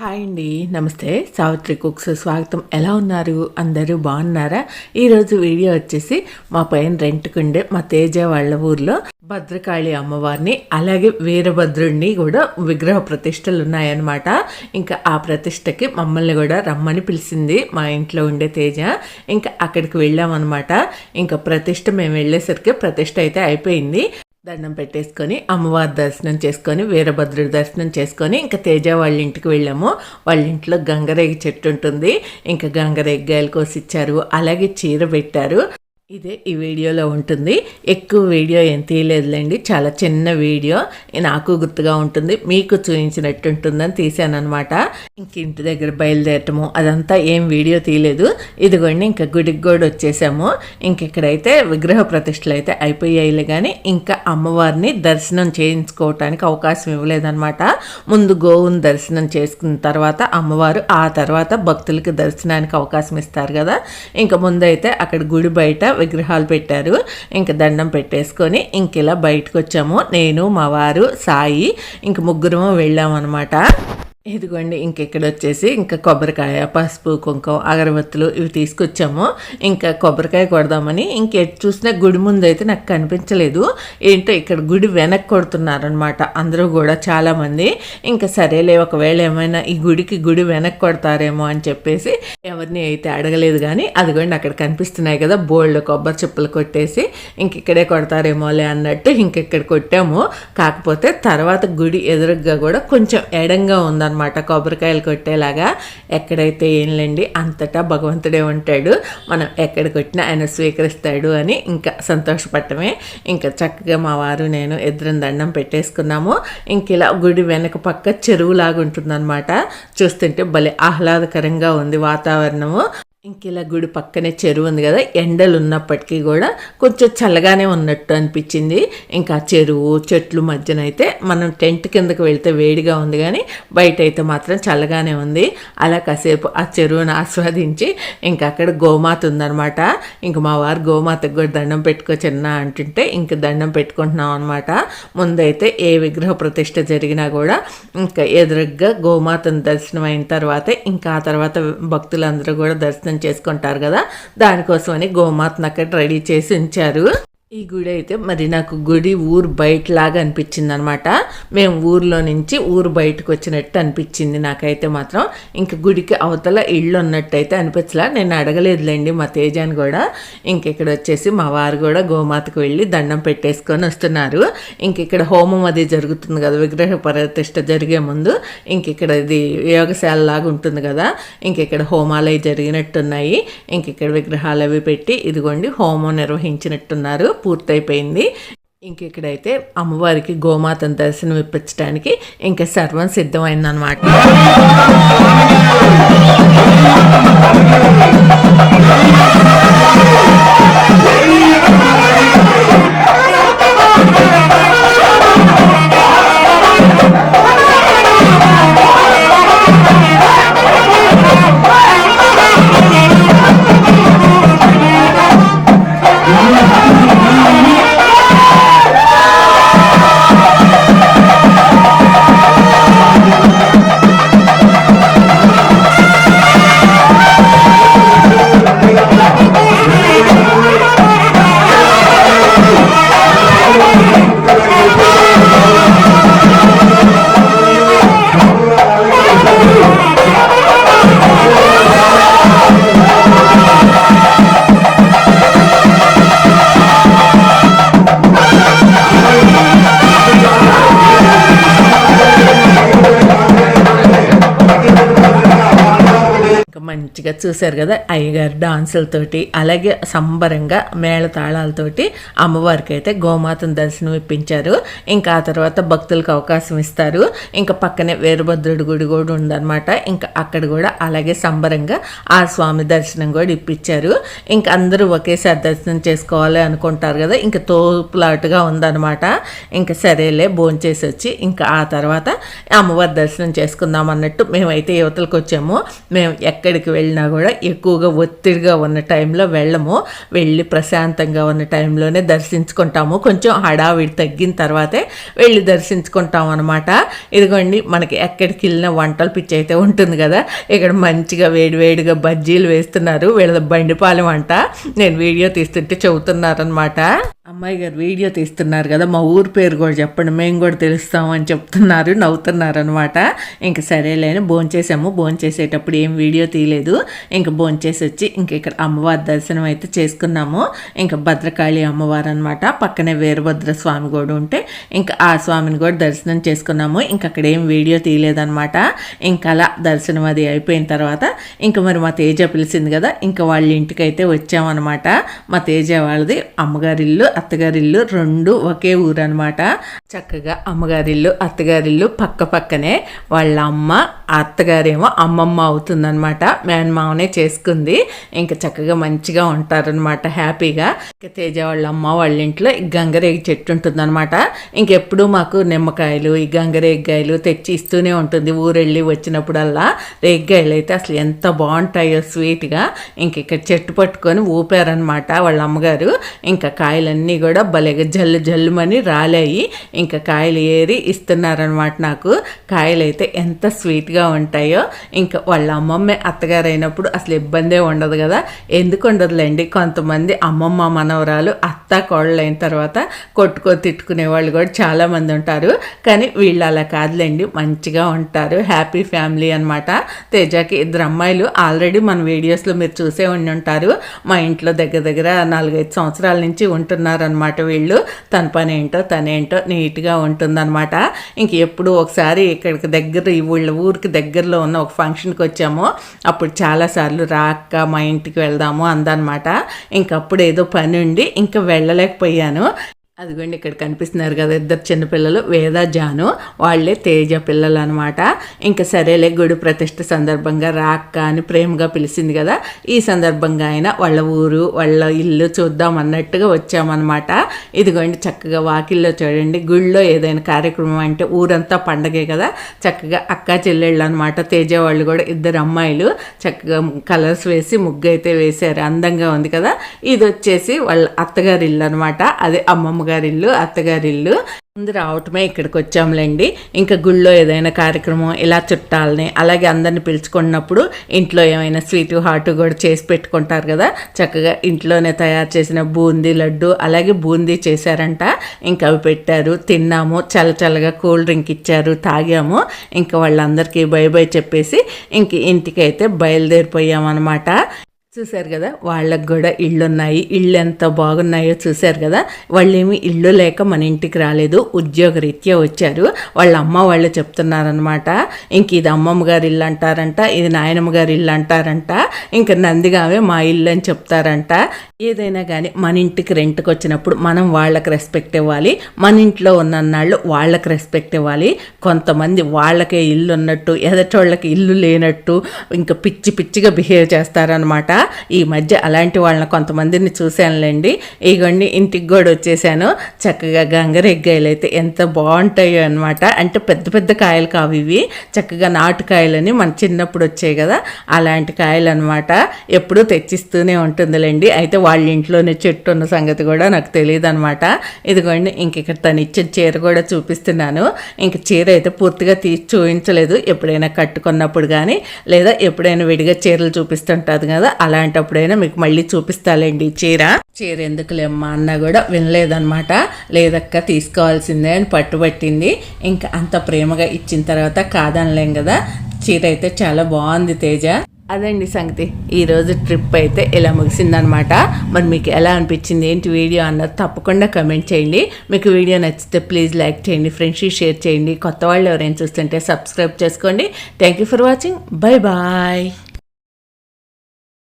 Hi అండి నమస్తే. Savitri cooks స్వాగతం. ఎలా ఉన్నారు? అందరూ బాగున్నారా? ఈరోజు వీడియో వచ్చేసి మా పైన రెంట్కుండే మా తేజ వాళ్ళ ఊర్లో భద్రకాళి అమ్మవారిని అలాగే వీరభద్రుడిని కూడా విగ్రహ ప్రతిష్టలు ఉన్నాయన్నమాట. ఇంకా ఆ ప్రతిష్టకి మమ్మల్ని కూడా రమ్మని పిలిచింది మా ఇంట్లో ఉండే తేజ. ఇంకా అక్కడికి వెళ్ళామన్నమాట. ఇంకా ప్రతిష్ట మేము వెళ్ళేసరికి ప్రతిష్ట అయితే అయిపోయింది. దండం పెట్టేసుకొని అమ్మవారి దర్శనం చేసుకొని వీరభద్రుడి దర్శనం చేసుకొని ఇంకా తేజ వాళ్ళ ఇంటికి వెళ్ళాము. వాళ్ళ ఇంట్లో గంగరేగి చెట్టు ఉంటుంది. ఇంకా గంగరేగ గాయలు కోసి ఇచ్చారు అలాగే చీర పెట్టారు. ఇదే ఈ వీడియోలో ఉంటుంది. ఎక్కువ వీడియో ఏం తీయలేదులేండి. చాలా చిన్న వీడియో. నాకు గుర్తుగా ఉంటుంది. మీకు చూపించినట్టు ఉంటుందని తీసాను అనమాట ఇంక ఇంటి దగ్గర బయలుదేరటము అదంతా ఏం వీడియో తీయలేదు. ఇదిగోండి ఇంకా గుడికి కూడా వచ్చేసాము. ఇంక ఇక్కడైతే విగ్రహ ప్రతిష్టలు అయితే అయిపోయాయిలే కానీ ఇంకా అమ్మవారిని దర్శనం చేయించుకోవటానికి అవకాశం ఇవ్వలేదన్నమాట. ముందు గోవుని దర్శనం చేసుకున్న తర్వాత అమ్మవారు ఆ తర్వాత భక్తులకి దర్శనానికి అవకాశం ఇస్తారు కదా. ఇంకా ముందైతే అక్కడ గుడి బయట విగ్రహాలు పెట్టారు. ఇంక దండం పెట్టేసుకొని ఇంక ఇలా బయటకు వచ్చాము నేను మా వారు సాయి ఇంక ముగ్గురము వెళ్ళామన్నమాట. ఇదిగోండి ఇంకెక్కడ వచ్చేసి ఇంకా కొబ్బరికాయ పసుపు కుంకుమ అగరబత్తులు ఇవి తీసుకొచ్చాము. ఇంకా కొబ్బరికాయ కొడదామని ఇంకెట్ చూసినా గుడి ముందు అయితే నాకు కనిపించలేదు. ఏంటో ఇక్కడ గుడి వెనక్కి కొడుతున్నారనమాట అందరూ కూడా చాలామంది. ఇంకా సరేలే ఒకవేళ ఏమైనా ఈ గుడికి గుడి వెనక్కి కొడతారేమో అని చెప్పేసి ఎవరిని అయితే అడగలేదు కానీ అదిగోండి అక్కడ కనిపిస్తున్నాయి కదా బోల్డ్ కొబ్బరి చెప్పులు కొట్టేసి ఇంక ఇక్కడే కొడతారేమోలే అన్నట్టు ఇంకెక్కడ కొట్టాము. కాకపోతే తర్వాత గుడి ఎదురుగా కూడా కొంచెం ఎడంగా ఉందన్నమాట. అనమాట కొబ్బరికాయలు కొట్టేలాగా ఎక్కడైతే ఏంలేండి అంతటా భగవంతుడే ఉంటాడు. మనం ఎక్కడ కొట్టినా ఆయన స్వీకరిస్తాడు అని ఇంకా సంతోషపడటమే. ఇంకా చక్కగా మా వారు నేను ఇద్దరం దండం పెట్టేసుకున్నాము. ఇంక ఇలా గుడి వెనక పక్క చెరువులాగా ఉంటుందన్నమాట చూస్తుంటే భలే ఆహ్లాదకరంగా ఉంది వాతావరణము. ఇంక ఇలా గుడి పక్కనే చెరువు ఉంది కదా ఎండలు ఉన్నప్పటికీ కూడా కొంచెం చల్లగానే ఉన్నట్టు అనిపించింది. ఇంకా చెరువు చెట్లు మధ్యన అయితే మనం టెంట్ కిందకి వెళ్తే వేడిగా ఉంది కానీ బయట అయితే మాత్రం చల్లగానే ఉంది. అలా కాసేపు ఆ చెరువును ఆస్వాదించి ఇంకా అక్కడ గోమాత ఉందనమాట ఇంక మా వారు గోమాతకు కూడా దండం పెట్టుకోవచ్చన్నా అంటుంటే ఇంక దండం పెట్టుకుంటున్నాం అనమాట ముందైతే ఏ విగ్రహ ప్రతిష్ట జరిగినా కూడా ఇంకా ఎదురుగ్గా గోమాతను దర్శనం అయిన తర్వాత ఇంకా ఆ తర్వాత భక్తులందరూ కూడా దర్శనం చేసుకుంటారు కదా? దానికోసమని గోమాతను అక్కడ రెడీ చేసి ఉంచారు. ఈ గుడి అయితే మరి నాకు గుడి ఊరు బయటలాగా అనిపించింది అనమాట మేము ఊర్లో నుంచి ఊరు బయటకు వచ్చినట్టు అనిపించింది నాకైతే మాత్రం. ఇంక గుడికి అవతల ఇళ్ళు ఉన్నట్టయితే అనిపించలా. నేను అడగలేదులేండి మా తేజాని కూడా. ఇంక ఇక్కడ వచ్చేసి మా వారు కూడా గోమాతకు వెళ్ళి దండం పెట్టేసుకొని వస్తున్నారు. ఇంక ఇక్కడ హోమం అది జరుగుతుంది కదా విగ్రహ ప్రతిష్ట జరిగే ముందు. ఇంక ఇక్కడ ఇది యోగశాల లాగా ఉంటుంది కదా ఇంక ఇక్కడ హోమాలు అవి జరిగినట్టున్నాయి. ఇంక ఇక్కడ విగ్రహాలు అవి పెట్టి ఇదిగోండి హోమం నిర్వహించినట్టున్నారు. పూర్తయిపోయింది. ఇంకెక్కడైతే అమ్మవారికి గోమాతను దర్శనం ఇప్పించడానికి ఇంకా సర్వం సిద్ధమైందనమాట మంచిగా చూశారు కదా అయ్యగారు డాన్సులతోటి అలాగే సంబరంగా మేళతాళాలతోటి అమ్మవారికి అయితే గోమాతను దర్శనం ఇప్పించారు. ఇంకా ఆ తర్వాత భక్తులకు అవకాశం ఇస్తారు. ఇంకా పక్కనే వీరభద్రుడి గుడి కూడా ఉందన్నమాట. ఇంకా అక్కడ కూడా అలాగే సంబరంగా ఆ స్వామి దర్శనం కూడా ఇప్పించారు. ఇంకా అందరూ ఒకేసారి దర్శనం చేసుకోవాలి అనుకుంటారు కదా ఇంకా తోపులాటుగా ఉందన్నమాట. ఇంకా సరేలే భోంచేసి వచ్చి ఇంకా ఆ తర్వాత అమ్మవారి దర్శనం చేసుకుందాం అన్నట్టు మేమైతే యువతలకు వచ్చాము. మేము ఎక్కడికి వెళ్ళి కూడా ఎక్కువగా ఒత్తిడిగా ఉన్న టైంలో వెళ్ళము. వెళ్ళి ప్రశాంతంగా ఉన్న టైంలోనే దర్శించుకుంటాము. కొంచెం హడావిడి తగ్గిన తర్వాతే వెళ్ళి దర్శించుకుంటాం అనమాట ఇదిగోండి మనకి ఎక్కడికి వెళ్ళిన వంటల పిచ్చి అయితే ఉంటుంది కదా. ఇక్కడ మంచిగా వేడివేడిగా బజ్జీలు వేస్తున్నారు. వీళ్ళ బండిపాలెం అంట. నేను వీడియో తీస్తుంటే చెబుతున్నారనమాట అమ్మాయి గారు వీడియో తీస్తున్నారు కదా మా ఊరు పేరు కూడా చెప్పండి మేము కూడా తెలుస్తామని చెప్తున్నారు నవ్వుతున్నారు అనమాట ఇంక సరేలేని భోంచేసాము భోంచేసేటప్పుడు ఏం వీడియో తీయలేదు. ఇంక భోంచేసి వచ్చి ఇంక ఇక్కడ అమ్మవారి దర్శనం అయితే చేసుకున్నాము. ఇంకా భద్రకాళి అమ్మవారు అనమాట పక్కనే వీరభద్ర స్వామి కూడా ఉంటే ఇంకా ఆ స్వామిని కూడా దర్శనం చేసుకున్నాము. ఇంక అక్కడ ఏం వీడియో తీయలేదనమాట ఇంకా అలా దర్శనం అది అయిపోయిన తర్వాత ఇంకా మరి మా తేజ పిలిచింది కదా ఇంకా వాళ్ళ ఇంటికి అయితే వచ్చామన్నమాట. మా తేజ వాళ్ళది అమ్మగారి ఇల్లు. అత్తగారిల్లు రెండు ఒకే ఊరు అనమాట చక్కగా అమ్మగారిల్లు అత్తగారిల్లు పక్క పక్కనే వాళ్ళ అమ్మ అత్తగారేమో అమ్మమ్మ అవుతుందనమాట మేనమావనే చేసుకుంది. ఇంకా చక్కగా మంచిగా ఉంటారనమాట హ్యాపీగా. ఇంకా తేజ వాళ్ళ అమ్మ వాళ్ళ ఇంట్లో గంగరేగి చెట్టు ఉంటుందన్నమాట. ఇంకెప్పుడు మాకు నిమ్మకాయలు ఈ గంగరేగ్గాయలు తెచ్చి ఇస్తూనే ఉంటుంది. ఊరెళ్ళి వచ్చినప్పుడల్లా రేగ్గాయలు అయితే అసలు ఎంత బాగుంటాయో స్వీట్గా. ఇంక ఇక్కడ చెట్టు పట్టుకొని ఊపారనమాట వాళ్ళ అమ్మగారు ఇంకా కాయలన్నీ కూడా భలేగా జల్లు జల్లుమని రాలాయి. ఇంకా కాయలు ఏరి ఇస్తున్నారనమాట నాకు. కాయలు అయితే ఎంత స్వీట్గా ఉంటాయో. ఇంకా వాళ్ళ అమ్మమ్మ అత్తగారు అయినప్పుడు అసలు ఇబ్బందే ఉండదు కదా. ఎందుకు ఉండదులేండి? కొంతమంది అమ్మమ్మ మనవరాలు అత్త కోళ్ళు అయిన తర్వాత కొట్టుకో తిట్టుకునే వాళ్ళు కూడా చాలామంది ఉంటారు. కానీ వీళ్ళు అలా కాదులేండి. మంచిగా ఉంటారు. హ్యాపీ ఫ్యామిలీ అనమాట తేజాకి ఇద్దరు అమ్మాయిలు ఆల్రెడీ మన వీడియోస్లో మీరు చూసే ఉండి ఉంటారు. మా ఇంట్లో దగ్గర దగ్గర నాలుగైదు సంవత్సరాల నుంచి ఉంటున్నారు. ఉంటున్నారనమాట వీళ్ళు. తన పని ఏంటో తనేంటో నీట్గా ఉంటుందన్నమాట. ఇంక ఎప్పుడు ఒకసారి ఇక్కడికి దగ్గర వీళ్ళ ఊరికి దగ్గరలో ఉన్న ఒక ఫంక్షన్కి వచ్చాము. అప్పుడు చాలాసార్లు రాక్క మా ఇంటికి వెళ్దాము అందనమాట ఇంకప్పుడు ఏదో పని ఉండి ఇంకా వెళ్ళలేకపోయాను. అదిగోండి ఇక్కడ కనిపిస్తున్నారు కదా ఇద్దరు చిన్నపిల్లలు వేద జాను. వాళ్ళే తేజ పిల్లలు అనమాట ఇంకా సరేలే గుడి ప్రతిష్ట సందర్భంగా రాక్క అని ప్రేమగా పిలిచింది కదా. ఈ సందర్భంగా అయినా వాళ్ళ ఊరు వాళ్ళ ఇల్లు చూద్దాం అన్నట్టుగా వచ్చామన్నమాట. ఇదిగోండి చక్కగా వాకిల్లో చూడండి. గుళ్ళో ఏదైనా కార్యక్రమం అంటే ఊరంతా పండగే కదా. చక్కగా అక్క చెల్లెళ్ళు అనమాట తేజ వాళ్ళు కూడా ఇద్దరు అమ్మాయిలు. చక్కగా కలర్స్ వేసి ముగ్గు అయితే వేశారు. అందంగా ఉంది కదా. ఇది వచ్చేసి వాళ్ళ అత్తగారి ఇల్లు అనమాట అదే అమ్మమ్మ అమ్మగారిల్లు అత్తగారిల్లు. ముందు రావటమే ఇక్కడికి వచ్చాములేండి ఇంకా గుళ్ళో ఏదైనా కార్యక్రమం ఇలా చుట్టాలని అలాగే అందరిని పిలుచుకున్నప్పుడు ఇంట్లో ఏమైనా స్వీట్ హాట్ కూడా చేసి పెట్టుకుంటారు కదా. చక్కగా ఇంట్లోనే తయారు చేసిన బూందీ లడ్డు అలాగే బూందీ చేశారంట. ఇంకా అవి పెట్టారు తిన్నాము. చల్ల చల్లగా కూల్ డ్రింక్ ఇచ్చారు తాగాము. ఇంకా వాళ్ళందరికీ బై బై చెప్పేసి ఇంక ఇంటికైతే బయలుదేరిపోయామన్నమాట. చూశారు కదా? వాళ్ళకు కూడా ఇళ్ళు ఉన్నాయి ఇళ్ళు ఎంత బాగున్నాయో చూశారు కదా? వాళ్ళేమి ఇల్లు లేక మన ఇంటికి రాలేదు. ఉద్యోగ రీత్యా వచ్చారు. వాళ్ళ అమ్మ వాళ్ళు చెప్తున్నారనమాట ఇంక ఇది అమ్మమ్మ గారి ఇల్లు అంటారంట ఇది నాయనమ్మ గారి ఇల్లు అంటారంట ఇంక నందిగామే మా ఇల్లు అని చెప్తారంట. ఏదైనా కానీ మన ఇంటికి రెంట్కి వచ్చినప్పుడు మనం వాళ్ళకి రెస్పెక్ట్ ఇవ్వాలి. మన ఇంట్లో ఉన్నన్నాళ్ళు వాళ్ళకి రెస్పెక్ట్ ఇవ్వాలి. కొంతమంది వాళ్ళకే ఇల్లు ఉన్నట్టు ఎదటోళ్ళకి ఇల్లు లేనట్టు ఇంకా పిచ్చి పిచ్చిగా బిహేవ్ చేస్తారనమాట ఈ మధ్య అలాంటి వాళ్ళని కొంతమందిని చూశానులేండి. ఇగోండి ఇంటికి కూడా వచ్చేసాను. చక్కగా గంగరెగ్గాయలు అయితే ఎంత బాగుంటాయో అనమాట అంటే పెద్ద పెద్ద కాయలు కావు ఇవి. చక్కగా నాటుకాయలని మన చిన్నప్పుడు వచ్చాయి కదా. అలాంటి కాయలు అనమాట ఎప్పుడూ తెచ్చిస్తూనే ఉంటుందిలేండి. అయితే వాళ్ళ ఇంట్లోనే చెట్టు ఉన్న సంగతి కూడా నాకు తెలియదు అనమాట ఇదిగోండి ఇంక ఇక్కడ తను ఇచ్చిన చీర కూడా చూపిస్తున్నాను. ఇంక చీర అయితే పూర్తిగా తీసి చూపించలేదు ఎప్పుడైనా కట్టుకున్నప్పుడు కానీ లేదా ఎప్పుడైనా విడిగా చీరలు చూపిస్తుంటుంది కదా అలా అలాంటప్పుడైనా మీకు మళ్ళీ చూపిస్తాలేండి. చీర? చీర ఎందుకులేమ్మా అన్న కూడా వినలేదనమాట లేదక్క తీసుకోవాల్సిందే అని పట్టుబట్టింది. ఇంకా అంత ప్రేమగా ఇచ్చిన తర్వాత కాదనలేం కదా. చీర అయితే చాలా బాగుంది తేజ. అదండి సంగతి. ఈరోజు ట్రిప్ అయితే ఇలా ముగిసిందనమాట మరి మీకు ఎలా అనిపించింది? ఏంటి వీడియో అన్నది తప్పకుండా కమెంట్ చేయండి. మీకు వీడియో నచ్చితే ప్లీజ్ లైక్ చేయండి ఫ్రెండ్స్కి షేర్ చేయండి. కొత్త వాళ్ళు ఎవరైనా చూస్తుంటే సబ్స్క్రైబ్ చేసుకోండి. Thank you for watching. Bye bye.